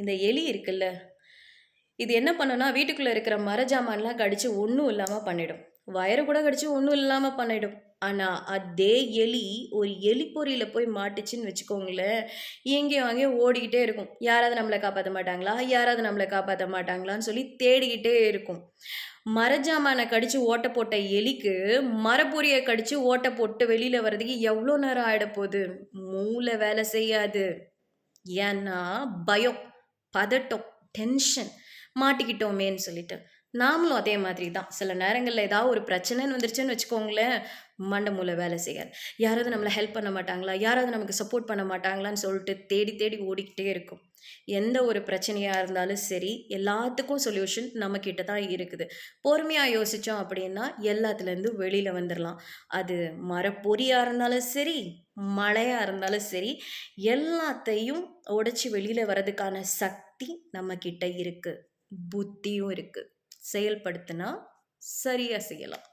இந்த எலி இருக்குல்ல இது என்ன பண்ணுன்னா வீட்டுக்குள்ளே இருக்கிற மர ஜாமான்லாம் கடிச்சு ஒன்றும் இல்லாமல் பண்ணிடும். வயரை கூட கடிச்சு ஒன்றும் இல்லாமல் பண்ணிடும். ஆனால் அதே எலி ஒரு எலிப்பொறியில் போய் மாட்டுச்சுன்னு வச்சுக்கோங்களேன் எங்கேயும் அங்கேயும் ஓடிக்கிட்டே இருக்கும். யாராவது நம்மளை காப்பாற்ற மாட்டாங்களா? யாராவது நம்மளை காப்பாற்ற மாட்டாங்களான்னு சொல்லி தேடிக்கிட்டே இருக்கும். மரஜாமானை கடித்து ஓட்ட போட்ட எலிக்கு மரப்பொரியை கடித்து ஓட்ட போட்டு வெளியில் வர்றதுக்கு எவ்வளோ நேரம் ஆகிட போகுது மூளை வேலை செய்யாது. ஏன்னா பயம். பதட்டம் டென்ஷன் மாட்டிக்கிட்டோமேன்னு சொல்லிட்டு நாமளும் அதே மாதிரி தான். சில நேரங்களில் ஏதாவது ஒரு பிரச்சனைன்னு வந்துருச்சுன்னு வச்சுக்கோங்களேன் மண்டை மூளை வேலை செய்யாது. யாராவது நம்மளை ஹெல்ப் பண்ண மாட்டாங்களா? யாராவது நமக்கு சப்போர்ட் பண்ண மாட்டாங்களான்னு சொல்லிட்டு தேடி தேடி ஓடிக்கிட்டே இருக்கும். எந்த ஒரு பிரச்சனையாக இருந்தாலும் சரி எல்லாத்துக்கும் சொல்யூஷன் நம்மக்கிட்ட தான் இருக்குது. பொறுமையாக யோசித்தோம் அப்படின்னா எல்லாத்துலேருந்து வெளியில் வந்துடலாம் அது மரப்பொறியாக இருந்தாலும் சரி மழையாக இருந்தாலும் சரி எல்லாத்தையும் உடைச்சி வெளியில் வர்றதுக்கான சக்தி நம்மக்கிட்ட இருக்குது புத்தியும் இருக்குது செயல்படுத்தினா சரியாக செய்யலாம்.